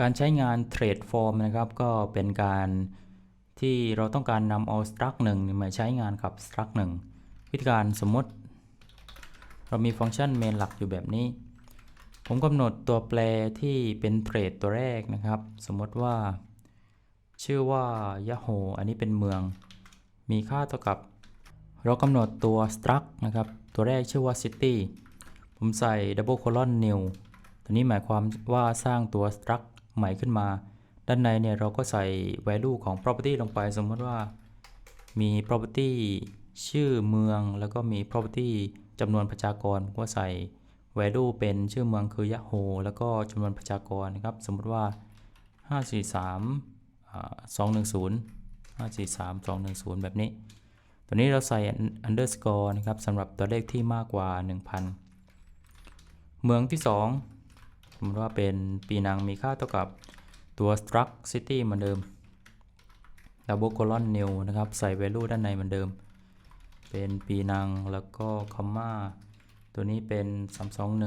การใช้งาน trade form นะครับก็เป็นการที่เราต้องการนำเอา struct หนึ่งมาใช้งานกับ struct หนึ่งวิธีการสมมติ เรามีฟังก์ชัน main หลักอยู่แบบนี้ ผมกำหนดตัวแปรที่เป็น trade ตัวแรกนะครับ สมมติว่า ชื่อว่า Yahoo อันนี้เป็นเมือง มีค่าเท่ากับ เรากำหนดตัว struct นะครับ ตัวแรกชื่อว่า city ผมใส่ double colon new ตัวนี้หมายความว่าสร้างตัว struct ใหม่ขึ้นมา ด้านในเนี่ยเราก็ใส่ value ของ property ลงไป สมมติว่ามี property ชื่อเมืองแล้วก็มี property จำนวนประชากรก็ใส่ value เป็นชื่อเมืองคือ Yahoo แล้วก็จำนวนประชากรนะครับ สมมติว่า 543อ่า210 543 210 แบบนี้ ตัวนี้เราใส่ underscore นะครับสำหรับตัวเลขที่มากกว่า 1,000 เมืองที่ 2 สมมติว่าเป็นปีนังมีค่าเท่ากับตัว struct city เหมือนเดิม double colon new นะครับ ใส่ value ด้านในเหมือนเดิม เป็นปีนังแล้วก็ comma ตัวนี้เป็น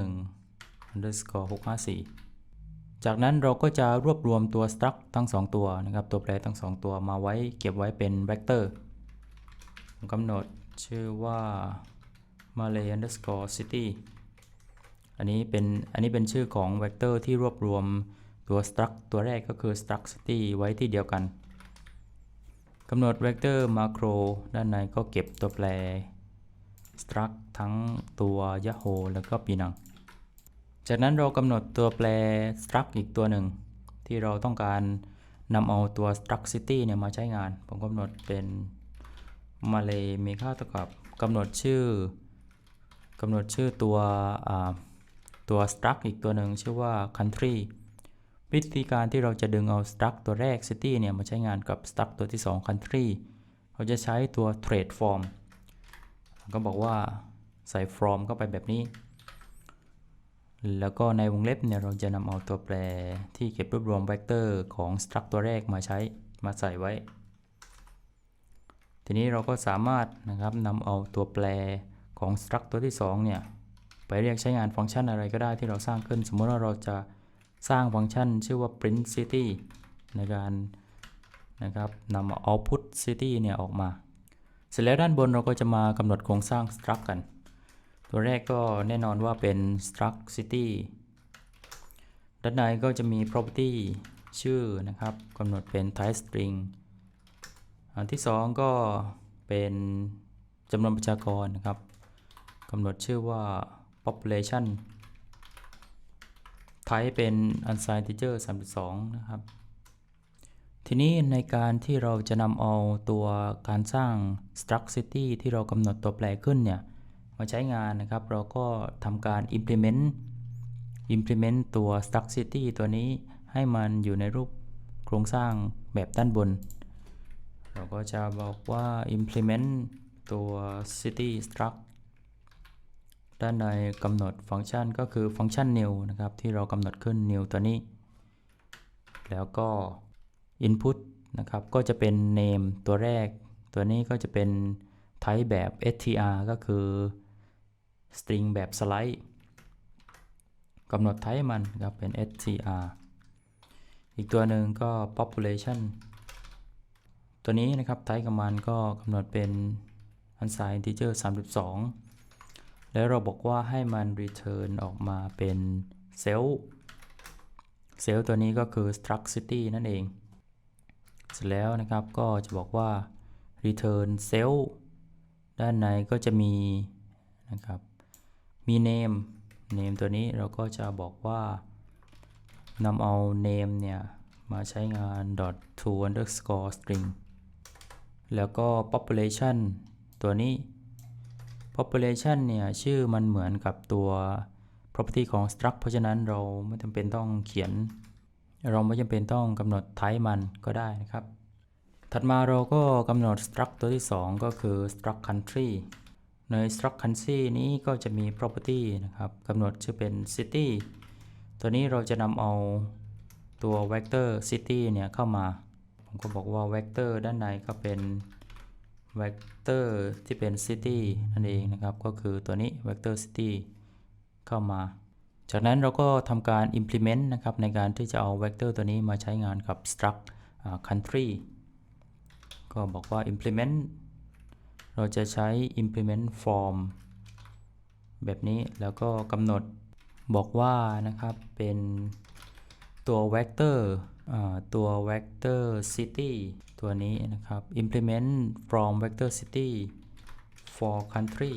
321 underscore 654 จากนั้นเราก็จะรวบรวมตัว struct ทั้ง 2 ตัวนะครับ ตัวแปรทั้ง 2 ตัวมาไว้เก็บไว้เป็น vector ผมกำหนดชื่อว่า malay underscore city อันนี้เป็นอันนี้เป็นชื่อของ vector ที่รวบรวมตัว struct ตัวแรกก็คือ struct city ไว้ที่เดียวกันกำหนด vector macro ด้านในก็เก็บตัวแปร struct ทั้งตัว yahoo แล้วก็ปีนัง จากนั้นเรากำหนดตัวแปร struct อีกตัวหนึ่ง ที่เราต้องการนำเอาตัว struct city เนี่ยมาใช้งาน ผมกำหนดเป็น malay มีค่าเท่ากับกำหนดชื่อกำหนดชื่อตัว ตัว struct อีกตัวหนึ่งชื่อว่า country วิธีการที่เราจะดึงเอา struct ตัวแรก city เนี่ยมาใช้งานกับ struct ตัวที่ 2 country เราจะใช้ตัว trade form ก็บอกว่าใส่ from เข้าไปแบบนี้ แล้วก็ในวงเล็บเนี่ยเราจะนำเอาตัวแปรที่เก็บรวบรวม vector ของ struct ตัวแรกมาใช้มาใส่ไว้ ทีนี้เราก็สามารถนะครับนำเอาตัวแปรของ struct ตัวที่ 2 เนี่ย ไปเรียกใช้งานฟังก์ชันอะไรก็ได้ที่เราสร้างขึ้น สมมติว่าเราจะสร้างฟังก์ชันชื่อว่า print city ในการนะครับนำ output city เนี่ยออกมา เสร็จแล้วด้านบนเราก็จะมากำหนดโครงสร้าง struct กัน ตัวแรกก็แน่นอนว่าเป็น struct city ด้านในก็จะมี property ชื่อนะครับกำหนดเป็น type string อันที่ 2 ก็เป็นจำนวนประชากรนะครับกำหนดชื่อว่า population ไทป์เป็น unsigned integer 32 นะครับ ทีนี้ในการที่เราจะนำเอาตัวการสร้าง struct city ที่เรากำหนดตัวแปรขึ้นเนี่ย มาใช้งานนะครับ เราก็ทำการ implement implement ตัว struct city ตัวนี้ให้มันอยู่ในรูปโครงสร้างแบบด้านบน เราก็จะบอกว่า implement ตัว city struct ด้านในกำหนดฟังก์ชันก็คือฟังก์ชัน new นะครับ ที่เรากำหนดขึ้น new ตัวนี้ แล้วก็ input นะครับ ก็จะเป็น name ตัวแรก ตัวนี้ก็จะเป็น type แบบ str ก็คือ string แบบ slide กำหนด type มันครับเป็น str อีกตัวหนึ่งก็ population ตัวนี้นะครับ type ของมันก็กำหนดเป็น unsigned integer 32 แล้วเราบอกว่าให้มัน return ออกมาเป็น cell cell ตัวนี้ก็คือ struct city นั่นเอง เสร็จแล้วนะครับก็จะบอกว่า return cell ด้านในก็จะมีนะครับมี name name ตัวนี้เราก็จะบอกว่านำเอา name เนี่ยมาใช้งาน dot to underscore string แล้วก็ population ตัวนี้ population เนี่ยชื่อมันเหมือนกับตัว property ของ struct เพราะฉะนั้นเราไม่จำเป็นต้องเขียน เราไม่จำเป็นต้องกำหนด type มันก็ได้นะครับ ถัดมาเราก็กำหนด struct ตัวที่ 2 ก็คือ struct country ใน struct country นี้ก็จะมี property นะครับกำหนดชื่อเป็น city ตัวนี้เราจะนำเอาตัว vector city เนี่ยเข้ามา ผมก็บอกว่า vector ด้านในก็เป็น vector ที่เป็น city นั่นเองนะครับ ก็คือตัวนี้ vector city เข้ามา จากนั้นเราก็ทำการ implement นะครับ ในการที่จะเอา vector ตัวนี้มาใช้งานกับ struct country ก็บอกว่า implement เราจะใช้ implement form แบบนี้แล้วก็กำหนดบอกว่านะครับเป็นตัว vector อ่าตัว vector city ตัวนี้นะครับ implement from vector city for country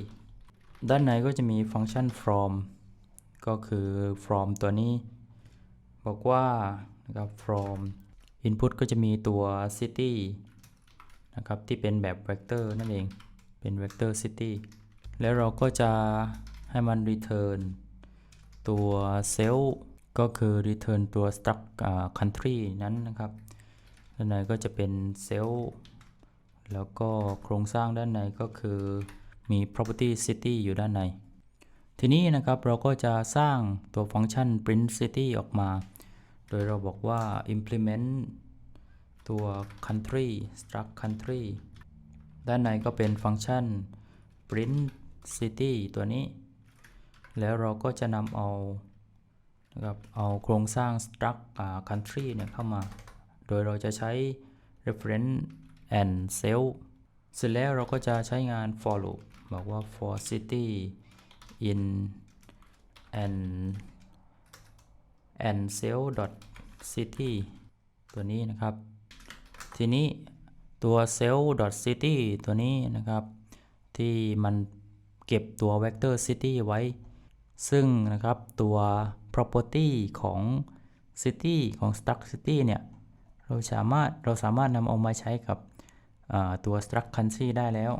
ด้านในก็จะมีฟังก์ชัน from ก็คือ from ตัวนี้ บอกว่านะครับ from input ก็จะมีตัว city นะครับ ที่เป็นแบบ vector นั่นเอง เป็น vector city แล้วเราก็จะให้มัน return ตัว cell ก็คือ return ตัว struct country นั้นนะครับ ด้านในก็จะเป็น cell แล้วก็โครงสร้างด้านในก็คือมี property city อยู่ด้านใน ทีนี้นะครับเราก็จะสร้างตัวฟังก์ชัน print city ออกมา โดยเราบอกว่า implement ตัว country struct country ด้านในก็เป็นฟังก์ชัน print city ตัวนี้ แล้วเราก็จะนำเอานะครับเอาโครงสร้าง struct country เนี่ยเข้ามา ดยเราจะใช้ reference and cell เสร็จแล้วเราก็จะใช้งาน for loop บอกว่า for city in and and cell dot city ตัวนี้นะครับ ทีนี้ตัว cell dot city ตัวนี้นะครับ ที่มันเก็บตัว vector city ไว้ ซึ่งนะครับตัว property ของ city ของ struct city เนี่ย เราสามารถเราสามารถนำเอามาใช้กับตัว struct country ได้แล้ว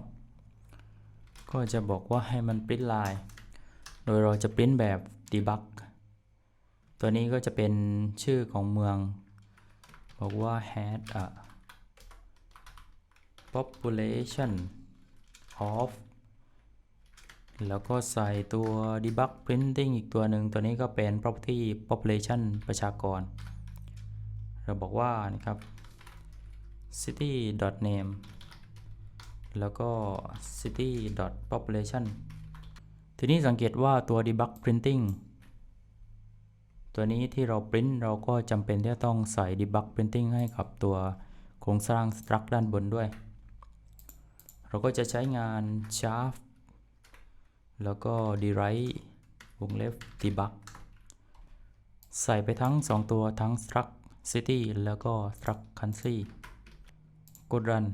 ก็จะบอกว่าให้มัน print line โดยเราจะ print แบบ debug ตัวนี้ก็จะเป็นชื่อของเมือง บอกว่า had a population of แล้วก็ใส่ตัว debug printing อีกตัวหนึ่ง ตัวนี้ก็เป็น property population ประชากร เราบอกว่านะครับ city name แล้วก็ city population ทีนี้สังเกตว่าตัว debug printing ตัวนี้ที่เรา print เราก็จำเป็นที่จะต้องใส่ debug printing ให้กับตัวโครงสร้าง struct ด้านบนด้วย เราก็จะใช้งาน shaft แล้วก็ derive วงเล็บ debug ใส่ไปทั้ง 2 ตัวทั้ง struct city แล้วก็ Truck country กด run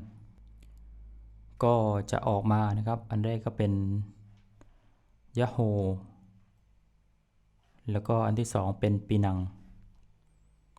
ก็จะออกมานะครับ อันแรกก็เป็น Yahoo แล้วก็อันที่ 2 เป็นปีนัง